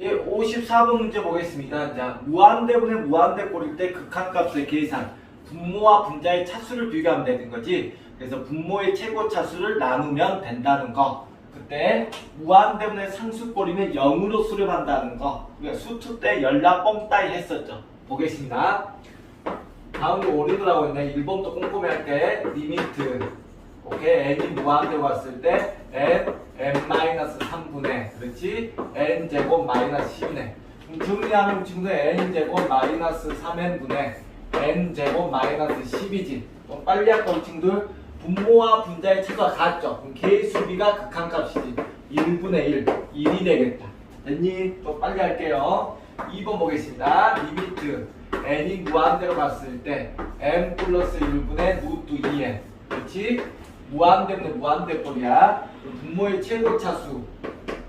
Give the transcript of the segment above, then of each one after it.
예, 54번 문제 보겠습니다. 자, 무한대분의 무한대꼴일 때 극한값의 계산. 분모와 분자의 차수를 비교하면 되는 거지. 그래서 분모의 최고 차수를 나누면 된다는 거. 그때 무한대분의 상수꼴이면 0으로 수렴한다는 거. 우리가 수투 때 연락 뻥따이 했었죠. 보겠습니다. 다음에 오리더라고 했네. 1번도 꼼꼼히 할게. 리미트. 오케이. n이 무한대로 갔을 때 n, n-3분의 그렇지? n 제곱 마이너스 10이네. 그럼 정리하면 친구들 n 제곱 마이너스 3n분의 n 제곱 마이너스 10이지. 그럼 빨리 할까 우리 친구들? 분모와 분자의 차가 같죠? 그럼 개의 수비가 극한값이지. 1분의 1, 1이 되겠다. 됐니? 또 빨리 할게요. 2번 보겠습니다. 리미트 n이 무한대로 갔을 때 n 플러스 1분의 루트 2n 그렇지? 무한대분의 무한대꼴이야 분모의 최고차수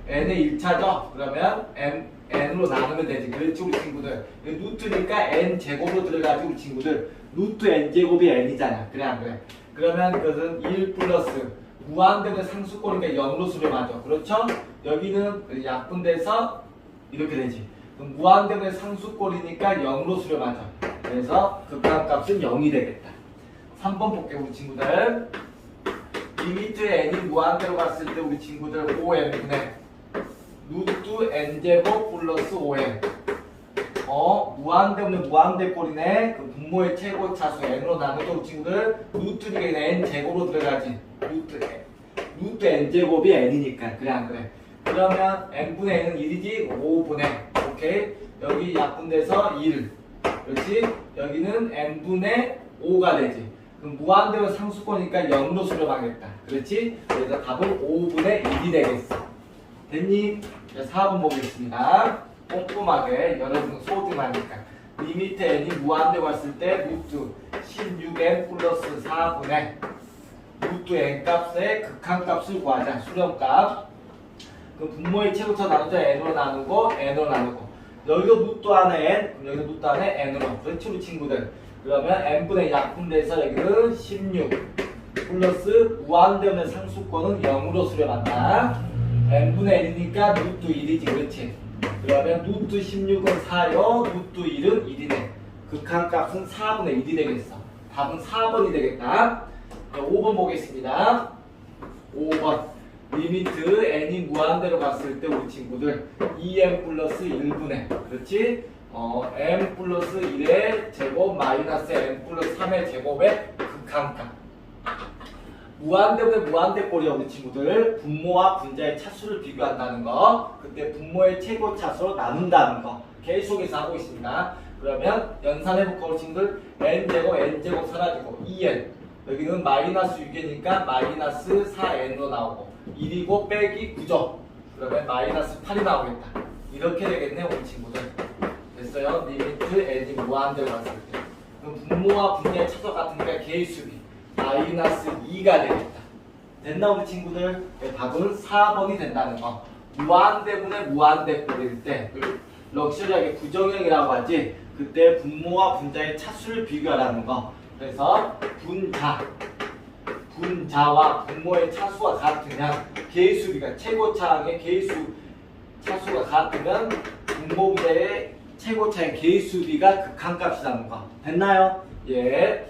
n의 1차죠? 그러면 n, n으로 나누면 되지 그렇지 우리 친구들 루트니까 n 제곱으로 들어가지 우리 친구들 루트 n 제곱이 n이잖아 그래 안 그래? 그러면 그것은 1 플러스 무한대분의 상수꼴이니까 0으로 수렴하죠 그렇죠? 여기는 약분돼서 이렇게 되지 무한대분의 상수꼴이니까 0으로 수렴하죠. 그래서 극한값은 0이 되겠다. 3번 볼게요 우리 친구들. 리미트 n이 무한대로 갔을 때 우리 친구들 5n분의 루트 n제곱 플러스 5n 어 무한대분의 무한대꼴이네. 그 분모의 최고 차수 n으로 나누죠 우리 친구들 루트니까 n 제곱으로 들어가지. 루트 n. 루트 n제곱이 n이니까. 그래 안 그래? 그러면 n분의 n은 1이지? 5분의 오케이 여기 약분돼서 1 그렇지? 여기는 n분의 5가 되지. 그럼 무한대로 상수권이니까 0로 수렴하겠다. 그렇지? 그래서 답은 5분의 1이 되겠어. 됐니? 자, 4번 보겠습니다. 꼼꼼하게 여러분 소중하니까 리미트 n이 무한대로 왔을 때 루트 16n 플러스 4분의 루트 n 값의 극한값을 구하자. 수렴값. 그럼 분모의 최고차 나누자 n으로 나누고 n으로 나누고 여기도 루트 안에 n 여기도 루트 안에 n으로 우리 친구들. 그러면 n분의 약분돼서 여기는 16 플러스 무한대분의 상수권은 0으로 수렴한다. n분의 1이니까 루트 1이지 그렇지? 그러면 루트 16은 4요. 루트 1은 1이네. 극한값은 4분의 1이 되겠어. 답은 4번이 되겠다. 자, 5번 보겠습니다. 5번 리미트 n이 무한대로 갔을 때 우리 친구들 2m 플러스 1분의 그렇지? 어, m 플러스 1의 제곱 마이너스 m 플러스 3의 제곱의 극한값 무한대분의 무한대꼴이야 우리 친구들. 분모와 분자의 차수를 비교한다는 거. 그때 분모의 최고 차수로 나눈다는 거. 계속해서 하고 있습니다. 그러면 연산해볼까 우리 친구들 n제곱 n제곱 사라지고 2n 여기는 마이너스 6이니까 마이너스 4n으로 나오고 1이고 빼기 9죠 그러면 마이너스 8이 나오겠다 이렇게 되겠네 우리 친구들 됐어요 리미트 n이 무한대로 갔을 때 그럼 분모와 분자의 차수 같으니까 개의 수비 마이너스 2가 되겠다. 됐나 우리 친구들? 네, 답은 4번이 된다는 거. 무한대분의 무한대꼴일 때 럭셔리하게 부정형이라고 하지. 그때 분모와 분자의 차수를 비교하라는 거. 그래서 분자 분자와 분모의 차수가 같으면 개수비가 최고차항의 개수 차수가 같으면 분모 분자의 최고차의 개수비가 극한값이라는 거. 됐나요? 예.